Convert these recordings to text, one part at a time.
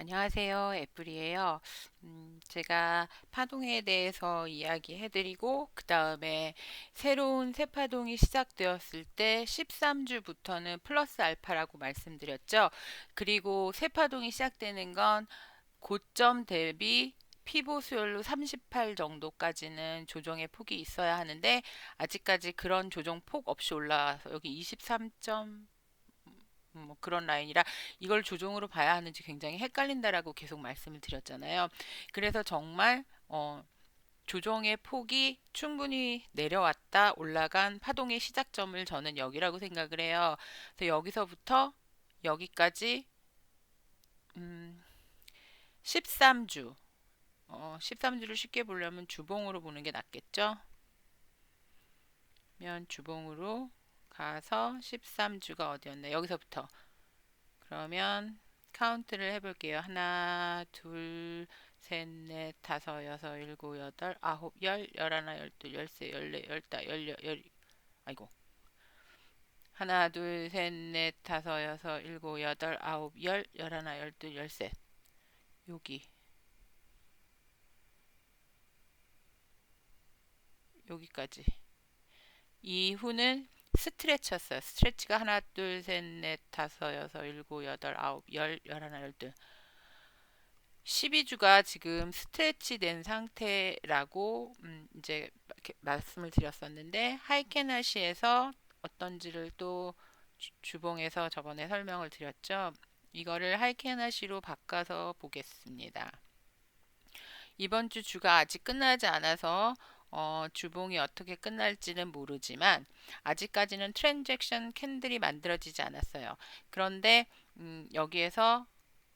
안녕하세요. 애플이에요. 음, 제가 파동에 대해서 이야기해 드리고, 그 다음에 새로운 새 파동이 시작되었을 때 13주부터는 플러스 알파라고 말씀드렸죠. 그리고 새 파동이 시작되는 건 고점 대비 피보 수열로 38 정도까지는 조정의 폭이 있어야 하는데, 아직까지 그런 조정 폭 없이 올라와서 여기 23점 음, 뭐 그런 라인이라 이걸 조종으로 봐야 하는지 굉장히 헷갈린다라고 계속 말씀을 드렸잖아요. 그래서 정말 어, 조정의 폭이 충분히 내려왔다 올라간 파동의 시작점을 저는 여기라고 생각을 해요. 그래서 여기서부터 여기까지 음, 13주 어, 13주를 쉽게 보려면 주봉으로 보는 게 낫겠죠? 면 주봉으로 가서 13주가 어디였나? 여기서부터. 그러면 카운트를 해볼게요. 하나, 둘, 셋, 넷, 다섯, 여섯, 일곱, 여덟, 아홉, 열, 열하나, 열둘, 열세, 열네, 열다, 열여, 열, 아이고. 하나, 둘, 셋, 넷, 다섯, 여섯, 일곱, 여덟, 아홉, 열, 열하나, 열둘, 열셋. 여기. 여기까지. 이후는 스트레치였어요. 스트레치가 하나, 둘, 셋, 넷, 다섯, 여섯, 일곱, 여덟, 아홉, 열, 열하나, 열둘. 12주가 지금 스트레치 된 상태라고 음, 이제 말씀을 드렸었는데 하이케나시에서 어떤지를 또 주, 봉에서 저번에 설명을 드렸죠. 이거를 하이케나시로 바꿔서 보겠습니다. 이번 주 주가 아직 끝나지 않아서 어, 주봉이 어떻게 끝날지는 모르지만 아직까지는 트랜잭션 캔들이 만들어지지 않았어요. 그런데 음, 여기에서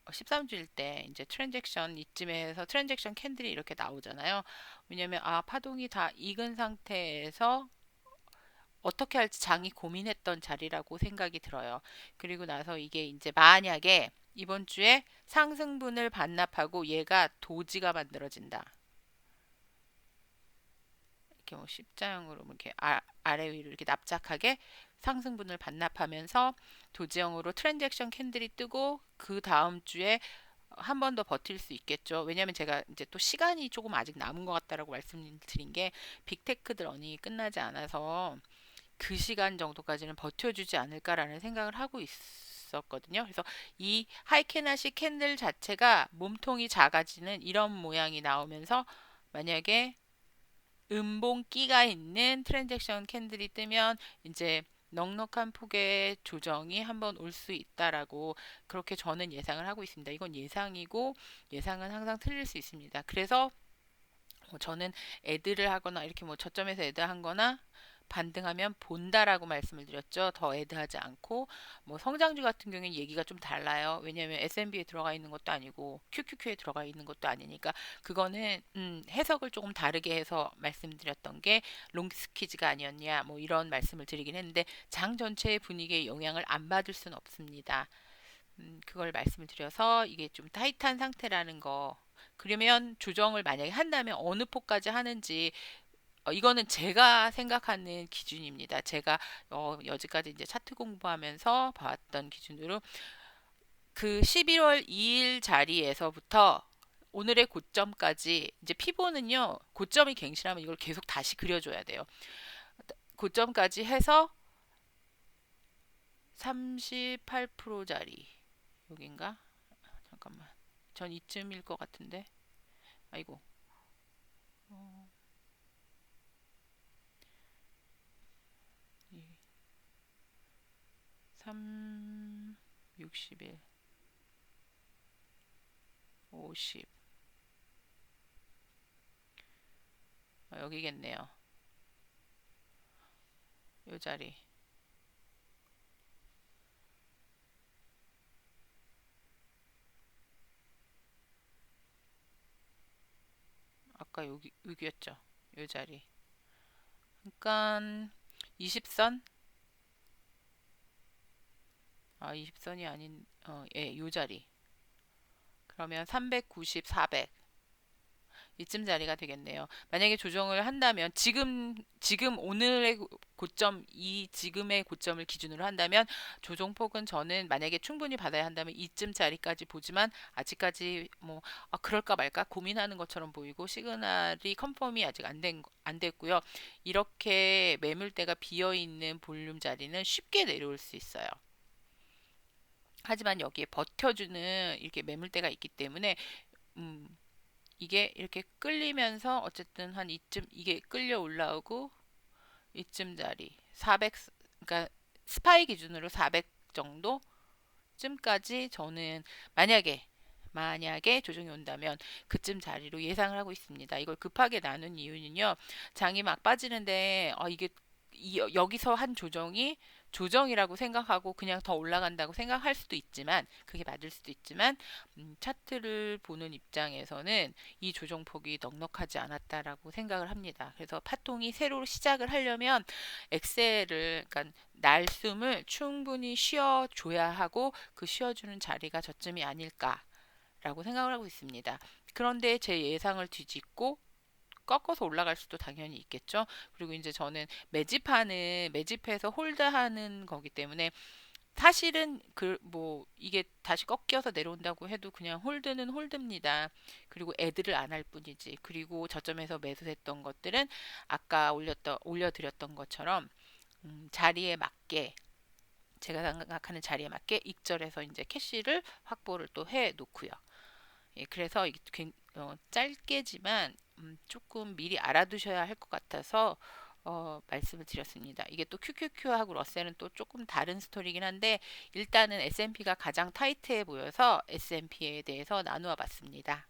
13주일 때 이제 트랜잭션 이쯤에서 트랜잭션 캔들이 이렇게 나오잖아요. 왜냐면 아 파동이 다 익은 상태에서 어떻게 할지 장이 고민했던 자리라고 생각이 들어요. 그리고 나서 이게 이제 만약에 이번 주에 상승분을 반납하고 얘가 도지가 만들어진다. 이렇게 뭐 십자형으로 뭐 이렇게 아, 아래 위로 이렇게 납작하게 상승분을 반납하면서 도지형으로 트랜잭션 캔들이 뜨고 그 다음 주에 한 번 더 버틸 수 있겠죠. 왜냐하면 제가 이제 또 시간이 조금 아직 남은 것 같다라고 말씀드린 게 빅테크들 언이 끝나지 않아서 그 시간 정도까지는 버텨주지 않을까라는 생각을 하고 있었거든요. 그래서 이 하이케나시 캔들 자체가 몸통이 작아지는 이런 모양이 나오면서 만약에 음봉끼가 있는 트랜잭션 캔들이 뜨면 이제 넉넉한 폭의 조정이 한번 올 수 있다라고 그렇게 저는 예상을 하고 있습니다. 이건 예상이고 예상은 항상 틀릴 수 있습니다. 그래서 뭐 저는 애들을 하거나 이렇게 뭐 저점에서 애들 한 거나 반등하면 본다라고 말씀을 드렸죠. 더 애드하지 않고 뭐 성장주 같은 경우에는 얘기가 좀 달라요. 왜냐하면 S&B에 들어가 있는 것도 아니고 QQQ에 들어가 있는 것도 아니니까 그거는 음, 해석을 조금 다르게 해서 말씀드렸던 게 롱스퀴즈가 아니었냐 뭐 이런 말씀을 드리긴 했는데 장 전체의 분위기에 영향을 안 받을 수는 없습니다. 음, 그걸 말씀을 드려서 이게 좀 타이트한 상태라는 거 그러면 조정을 만약에 한다면 어느 폭까지 하는지 어, 이거는 제가 생각하는 기준입니다. 제가 어, 여지까지 이제 차트 공부하면서 봐왔던 기준으로 그 11월 2일 자리에서부터 오늘의 고점까지 이제 피보는요 고점이 갱신하면 이걸 계속 다시 그려줘야 돼요. 고점까지 해서 38%짜리 여긴가? 잠깐만 전 이쯤일 것 같은데 아이고 어. 3, 61, 50. 어, 여기겠네요. 요 자리. 아까 여기, 여기였죠. 요 자리. 그러니까 20선 아, 20선이 아닌 어, 예, 요 자리. 그러면 390, 400. 이쯤 자리가 되겠네요. 만약에 조정을 한다면 지금 지금 오늘의 고점 이 지금의 고점을 기준으로 한다면 조정폭은 저는 만약에 충분히 받아야 한다면 이쯤 자리까지 보지만 아직까지 뭐 아, 그럴까 말까 고민하는 것처럼 보이고 시그널이 컨펌이 아직 안된안 됐고요. 이렇게 매물대가 비어 있는 볼륨 자리는 쉽게 내려올 수 있어요. 하지만 여기에 버텨주는 이렇게 매물대가 있기 때문에 음, 이게 이렇게 끌리면서 어쨌든 한 이쯤 이게 끌려 올라오고 이쯤 자리 400 그러니까 스파이 기준으로 400 정도쯤까지 저는 만약에 만약에 조정이 온다면 그쯤 자리로 예상을 하고 있습니다. 이걸 급하게 나눈 이유는요. 장이 막 빠지는데 어, 이게 이, 여기서 한 조정이 조정이라고 생각하고 그냥 더 올라간다고 생각할 수도 있지만 그게 맞을 수도 있지만 음, 차트를 보는 입장에서는 이 조정폭이 넉넉하지 않았다라고 생각을 합니다. 그래서 파통이 새로 시작을 하려면 엑셀을 그러니까 날숨을 충분히 쉬어 줘야 하고 그 쉬어 주는 자리가 저쯤이 아닐까 라고 생각을 하고 있습니다. 그런데 제 예상을 뒤집고 꺾어서 올라갈 수도 당연히 있겠죠. 그리고 이제 저는 매집하는 매집해서 홀드하는 거기 때문에 사실은 그 뭐 이게 다시 꺾여서 내려온다고 해도 그냥 홀드는 홀드입니다. 그리고 애들을 안 할 뿐이지. 그리고 저점에서 매수했던 것들은 아까 올렸던 올려드렸던 것처럼 음, 자리에 맞게 제가 생각하는 자리에 맞게 익절해서 이제 캐시를 확보를 또 해 놓고요. 예, 그래서 어, 짧게지만 음, 조금 미리 알아두셔야 할 것 같아서 어, 말씀을 드렸습니다. 이게 또 QQQ하고 러셀은 또 조금 다른 스토리긴 한데 일단은 S&P가 가장 타이트해 보여서 S&P에 대해서 나누어 봤습니다.